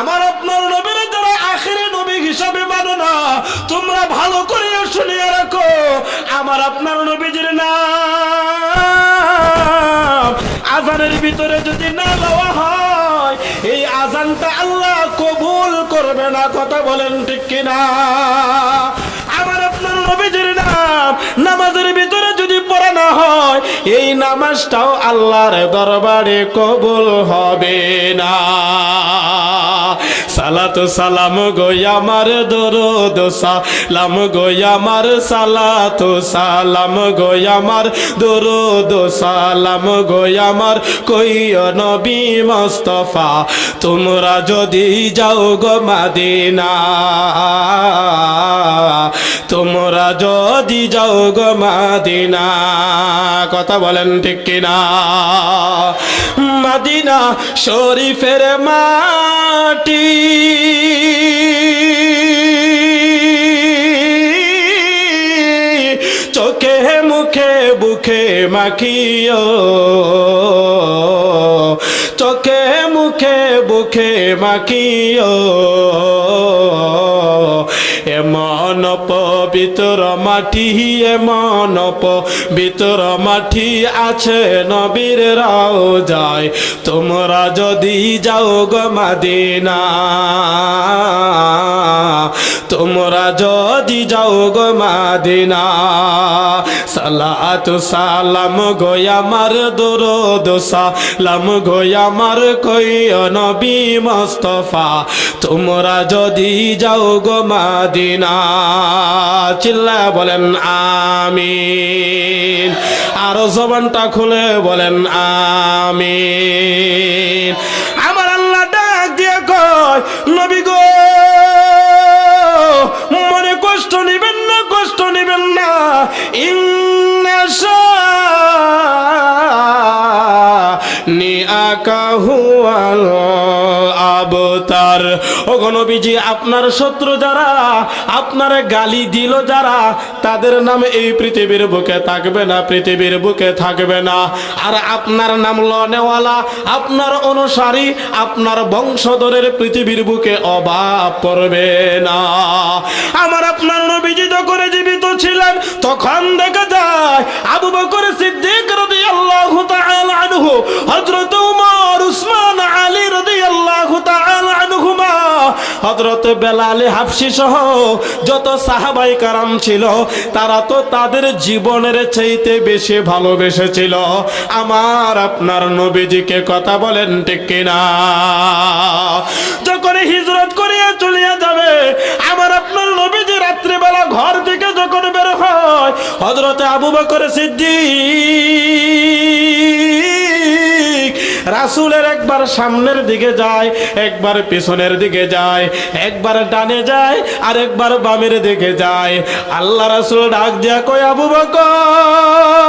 আমার আপনার নবীর যারা আখেরি নবী হিসাবে মানো না। তোমরা ভালো করে শুনিয়ে রাখো, আমার আপনার নবীজির নাম। আজানের ভিতরে যদি না লওয়া হয়, এই আজানটা আল্লাহ কবুল করবে না, কথা বলেন ঠিক কিনা? আমার আপনার নবীজির নাম নামাজটাও আল্লাহর দরবারে কবুল হবে না। সালাতু সালাম গই আমার দরুদ সালাম গই আমার সালাতু সালাম গই আমার দরুদ সালাম গই আমার কই নবী মুস্তাফা? তোমরা যদি যাও গো মাদিনা, তোমরা যদি যাও গো মাদিনা। কথা বলেন ঠিক কিনা? মাদিনা শরীফের মাটি। চোখে মুখে বুকে মাখিও। চোখে মুখে বুকে মাখিও। এমন পবিত্র মাটি এমন পবিত্র মাটি আছে নবীর রাও যায় তোমরা যদি যাও গো মাদিনা, তোমরা যদি যাও গো মাদিনা, সালাতু সালাম গো আমার দরুদ, সালাম গো আমার কই নবী মুস্তাফা। তোমরা যদি যাও গো চিল্লা বলেন, আমিন। আরও জবানটা খুলে বলেন, আমিন। আমার আল্লাহ ডাক দিয়ে কয়, নবী গো, মনে কষ্ট নেবেন না, কষ্ট নেবেন না। ইন্নাশা নি আকা হুয়াল ও গণবিজি আপনার শত্রু যারা, আপনার গালি দিল যারা, তাদের নাম এই পৃথিবীর বুকে থাকবে না, পৃথিবীর বুকে থাকবে না। আর আপনার নাম লনেওয়ালা আপনার অনুসারী, আপনার বংশধরের পৃথিবীর বুকে অভাব পড়বে না। আমার আপনার নবীজি যখন জীবিত ছিলেন, তখন দেখা যায় আবু বকর সিদ্দিক রাদিয়াল্লাহু তাআলা আনহু, হযরত উমর, উসমান, আলী তাআলা আনহুমা হযরত বেলালে হাফসি সহ যত সাহাবাই কারাম ছিল, তারা তো তাদের জীবনের চাইতে বেশি ভালোবেসেছিল। আমার আপনার নবীজিকে কথা বলেন ঠিক কিনা? যখন হিজরত করিয়া চলিয়া যাবে, আমার আপনার নবীজি রাত্রিবেলা ঘর থেকে যখন বের হয় হজরতে আবু বকর সিদ্দিক রাসুলের একবার সামনের দিকে যায়, একবার পিছনের দিকে যায়, একবার ডানে যায়, আর একবার বামের দিকে যায়। আল্লাহ রাসুল ডাক দিয়া কয়, আবু বকর!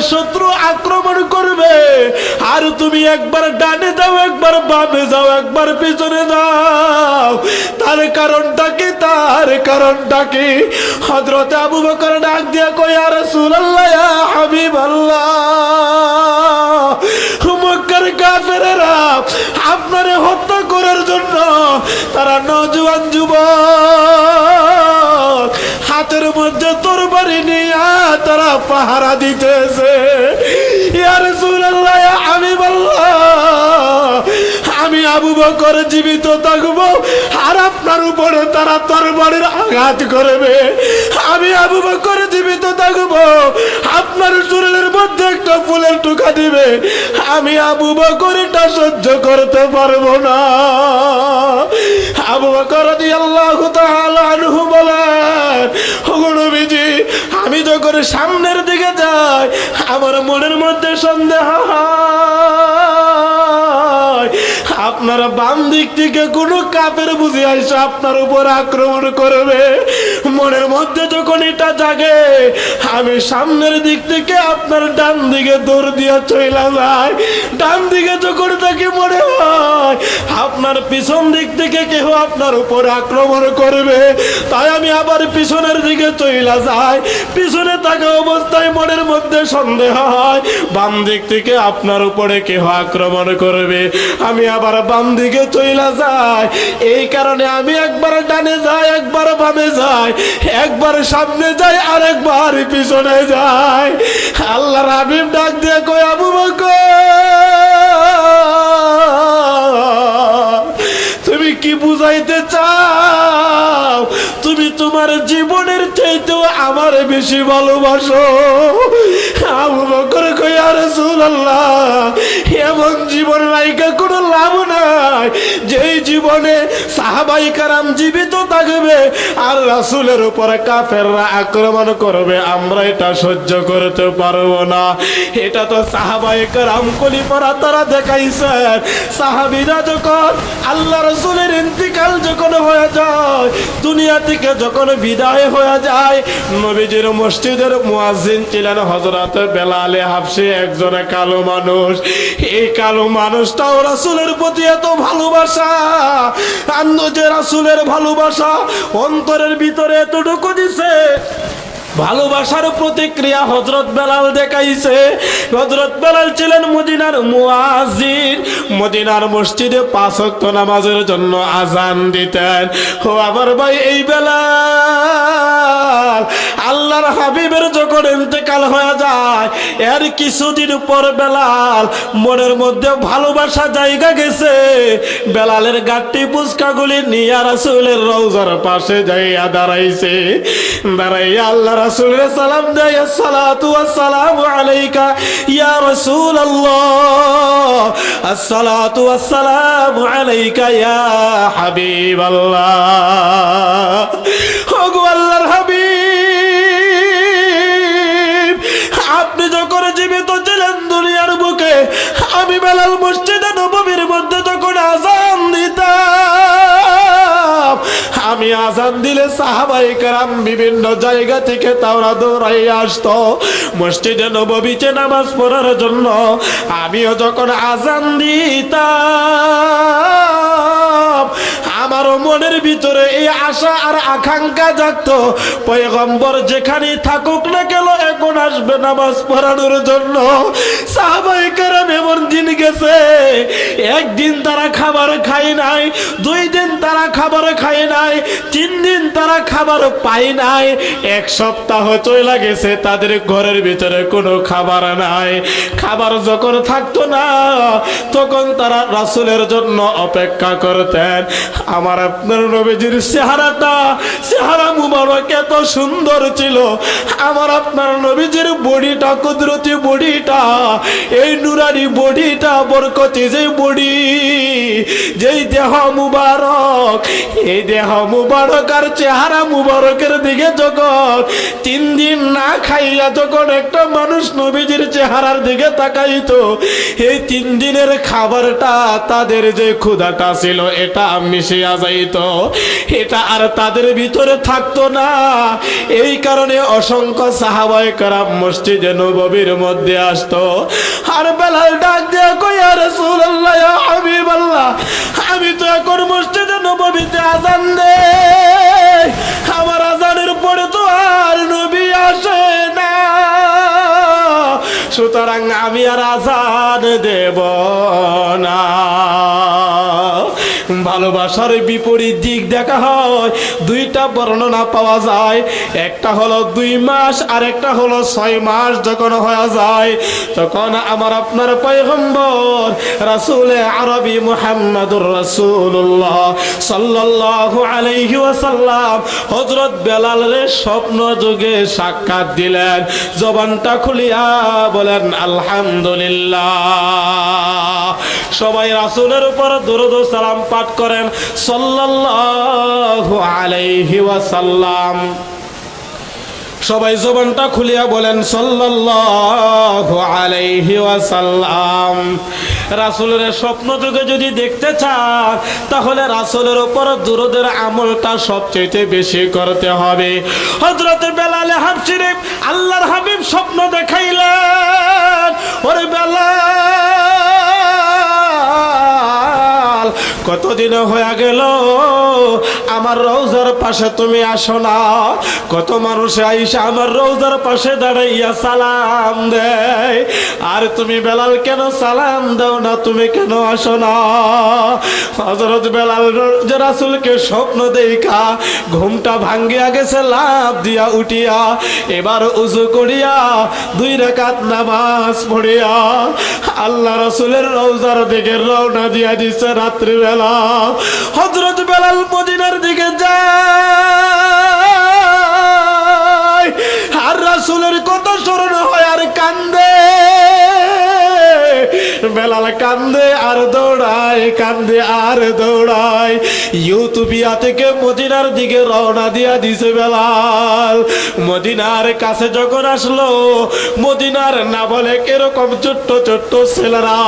শত্রু আক্রমণ করবে। আর তুমি একবার ডানে যাও, একবার বামে যাও, একবার পিছনে যাও। তার কারণটা কি? তার কারণটা কি? হজরত আবু বকর ডাক দিয়া কই আর রাসূলুল্লাহ, ইয়া হাবিবাল্লাহ। মক্কার কাফেরেরা আপনারে হত্যা করার জন্য তারা নজওয়ান যুবক। হাতের মধ্যে তোর তরবারি নিয়ে তারা পাহারা দিতেছে আমি আবু বকর জীবিত থাকব, আর আপনার উপরে তারা তরবারির আঘাত করবে। আমি আবু বকর জীবিত থাকব, আপনার শরীরের মধ্যে একটা ফুলের টুকা দিবে। আমি আবু বকর এটা সহ্য করতে পারব না। আবু বকর আল্লাহ আনহু বলেন নবীজি, আমি যখন সামনের দিকে যাই, আমার মনের মধ্যে সন্দেহ হয়। আপনার বাম দিক থেকে কোনো কাপের বুঝে আসে আপনার উপর আক্রমণ করবে। মনের মধ্যে যখন এটা জাগে, আমি সামনের দিক থেকে আপনার ডান দিকে দৌড় দিয়ে চলে যায় ডান দিকে যখন তাকে মনে হয়, আপনার পিছন দিক থেকে কেউ আপনার উপর আক্রমণ করবে। তাই আমি আবার পিছনের দিকে চইলা যাই। পিছনে থাকা অবস্থায় মনের মধ্যে সন্দেহ হয়, বাম দিক থেকে আপনার উপরে কেউ আক্রমণ করবে। আমি আবার বাম দিকে চইলা যায়। এই কারণে আমি একবার ডানে যাই, একবার বামে যাই, একবার সামনে যাই, আর একবার পিছনে যাই। আল্লাহ রাবিব ডাক দিয়ে কই আবু বকর, তুমি কি বুঝাইতে চাও? তুমি তোমার চাইতেও আমার বেশি ভালোবাসো। আবু বকর কইয়া রাসূলুল্লাহ, এমন জীবন নায়িকা কোনো লাভ নাই। যেই জীবনে সাহাবাই কারাম জীবিত থাকবে আর রাসূলের উপরে কাফেররা আক্রমণ করবে, আমরা এটা সহ্য করতে পারব না। এটা তো সাহাবাই কারাম কলিপারা তারা দেখাইছেন সাহাবিরা যখন আল্লাহ রসুলের ইন্তিকাল যখন হয়ে যায় দুনিয়া থেকে যখন বিদায় হয়ে যায়, নবীজির মসজিদের মুয়াজিন ছিলেন হজরত বেলালে হাফসি, একজন কালো মানুষ। এই কালো মানুষটাও রাসুলের প্রতি এত ভালোবাসা। আন্দ যে রাসুলের ভালোবাসা অন্তরের ভিতরে এতটুকু দিছে ভালোবাসার প্রতিক্রিয়া হজরত বেলাল দেখাইছে। হজরত বেলাল ছিলেন মদিনার মুয়াজির মদিনার মসজিদে পাঁচ ওয়াক্ত নামাজের জন্য আজান দিতেন। ও আমার ভাই, এই বেলাল, আল্লাহর হাবিবের যখন ইন্তেকাল হয়ে যায়, এর কিছুদিন পর বেলাল মনের মধ্যে ভালোবাসা জায়গা গেছে। বেলালের গাঠটি পুচকাগুলি নিয়ে রাসুলের রৌজার পাশে যাইয়া দাঁড়াইছে। দাঁড়াইয়া আল্লাহ রাসুলের সালাম দেয় সালাতু আসসালামু আলাইকা ইয়া রাসূলুল্লাহ। আসসালাতু আসসালামু আলাইকা ইয়া হাবিবাল্লাহ। ওগো আল্লাহর আমি দিলে সাহাবাই কারাম বিভিন্ন জায়গা থেকে তাওরা দৌড়াই আসতো। মসজিদে নববীতে নামাজ পড়ার জন্য আমিও যখন আজান দিতাম, আমারও মনের ভিতরে এই আশা আর আকাঙ্ক্ষা জাগতো। পয়গম্বর যেখানে থাকুক না কেন এখন আসবে নামাজ পড়ানোর জন্য। সাহাবাই কারাম এমন দিন গেছে, একদিন তারা খাবার খায় নাই, দুই দিন তারা খাবার খায় নাই, তিন দিন তারা খাবার পায় নাই, এক সপ্তাহ চলে গেছে, তাদের ঘরের ভিতরে কোনো খাবার নাই। খাবার যখন থাকতো না, তখন তারা রাসুলের জন্য অপেক্ষা করতেন। আমার আপনার নবীজির চেহারাটা, চেহারা মুবারক এত সুন্দর ছিল। আমার আপনার নবীজির বডিটা, কুদরতি বডিটা এই নুরানি বডিটা বরকতি যে বডি। যেই দেহ মুবারক, এই দেহ মুবারক আর চেহারা মুবারকের দিকে যখন তিন দিন না খাইয়া যখন একটা মানুষ নবীজির চেহারার দিকে তাকাইতো, এই তিন দিনের খাবারটা তাদের যে ক্ষুধাটা ছিল, এটা মিশিয়া যাইত। এটা আর তাদের ভিতরে থাকতো না। এই কারণে অসংখ্য সাহাবায় কারাম মসজিদে নববীর মধ্যে আসতো। আর বেলাল ডাক দিয়ে কই আর রাসূলুল্লাহ, ইয়া হাবিবাল্লাহ, আমি তো এখন মসজিদে নববীতে আজান দে ভালোবাসার বিপরীত দিক দেখা হয়। দুইটা বর্ণনা পাওয়া যায়। একটা হলো দুই মাস, আর একটা হলো ছয় মাস যখন হয়ে যায়। তখন আমার আপনার পয়গম্বর, রাসূল আরবি মুহাম্মাদুর রাসূলুল্লাহ সাল্লাল্লাহু আলাইহি ওয়াসাল্লাম হযরত বেলালের স্বপ্ন যুগে সাক্ষাৎ দিলেন। জবানটা খুলিয়া বলেন, আলহামদুলিল্লাহ। সবাই রাসূলের উপর দরুদ সালাম পাঠ করেন ওয়াসাল্লাম। সবাই জবানটা খুলিয়া বলেন ওয়াসাল্লাম। রাসূলের স্বপ্ন যুগে যদি দেখতে চান, তাহলে রাসূলের উপর দুরুদের আমলটা সবচেয়ে বেশি করতে হবে। হযরত বেলাল হাবশিরে আল্লাহর হাবিব স্বপ্ন দেখাইলেন। ওরে বেলাল! কতদিন হয়ে গেল? আমার রৌজার পাশে তুমি আসো না। কত মানুষ আইসা আমার রৌজার পাশে দাঁড়াইয়া সালাম দেয়। আর তুমি বেলাল কেন সালাম দাও না? তুমি কেন আসো না? হজরত বেলাল রাসুলকে স্বপ্ন দেখা, ঘুমটা ভাঙ্গিয়া গেছে লাভ দিয়া উঠিয়া, এবার উজু করিয়া দুই রেখাত নামাজ পড়িয়া আল্লাহ রসুলের রোজার দিকে রওনা দিয়া দিছে রাত্রিবেলা। হজরত বেলাল মদিনার দিকে যায়। আর রাসুলের কত স্মরণ বেলাল কান্দে আর দৌড়ায়, কান্দে আর দৌড়ায়। ইউতুবিয়া থেকে মদিনার দিকে রওনা দিয়া দিছে বেলাল। মদিনার কাছে যখন আসলো, মদিনার না বলে কীরকম ছোট্ট ছোট্ট ছেলেরা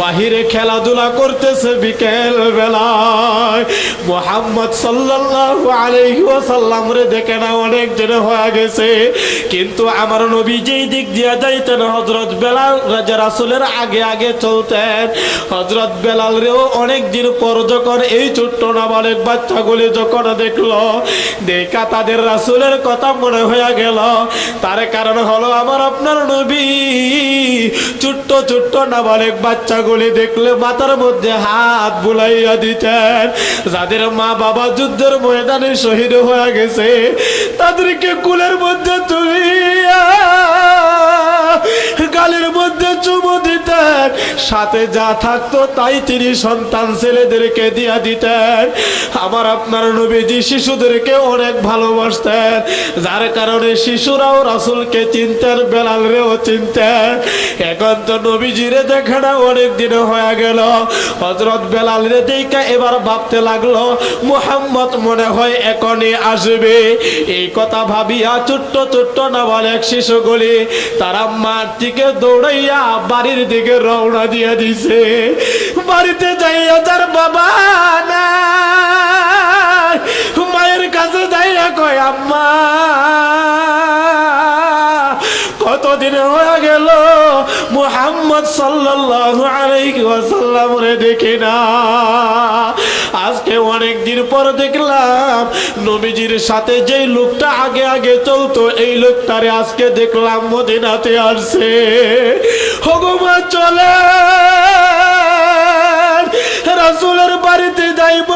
বাহিরে খেলাধুলা করতেছে বিকেল বেলায়। মোহাম্মদ সাল্লাল্লাহু আলাইহি ওয়াসাল্লাম রে দেখে না অনেক জনে হয়ে গেছে। কিন্তু আমার নবী যেই দিক দিয়া যাইতেন হযরত বেলাল রাজা রাসূলের আগে আগে চলতেন হযরত বেলাল রেও অনেক দিন পর যখন এই ছোট্ট নাবালক বাচ্চাগুলি যখন দেখল, দেখা তাদের রাসূলের কথা মনে হয়ে গেল। তার কারণ হলো আমার আপনার নবী। ছোট্ট ছোট্ট নাবালক বাচ্চাগুলি দেখলে মাথার মধ্যে হাত বুলাইয়া দিতেন। যাদের মা বাবা যুদ্ধের ময়দানে শহীদ হয়ে গেছে, তাদেরকে কুলের মধ্যে সাথে যা থাকতো তাই তিনি সন্তান ছেলেদেরকে দিয়া দিতেন। আমার আপনার নবীজি শিশুদেরকে অনেক ভালোবাসতেন। যার কারণে শিশুরাও রাসুলকে চিনতেন বেলাল রেও চিনতেন। এখন তো নবীজিরে দেখে না, অনেক দিন হয়ে গেল। হজরত বেলাল রে দেখে এবার ভাবতে লাগল, মুহাম্মদ মনে হয় এখনই আসবে। এই কথা ভাবিয়া ছোট্ট ছোট্ট নাবালক শিশুগুলি তারা মার দিকে দৌড়াইয়া বাড়ির দিকে রওনা দিয়ে দিছে। বাড়িতে যাইয়া তার বাবা না মায়ের কাছে যাইয়া কয় আম্মা। কতদিন হয়ে গেল? মুহাম্মদ সাল্লাল্লাহু আলাইহি ওয়াসাল্লাম রে দেখি না। আজকে অনেক দিন পর দেখলাম নবীজির সাথে যেই লোকটা আগে আগে চলতো, এই লোকটারে আজকে দেখলাম মদিনাতে আসছে। হগমা চলে রাসূলের বাড়িতে যাইব।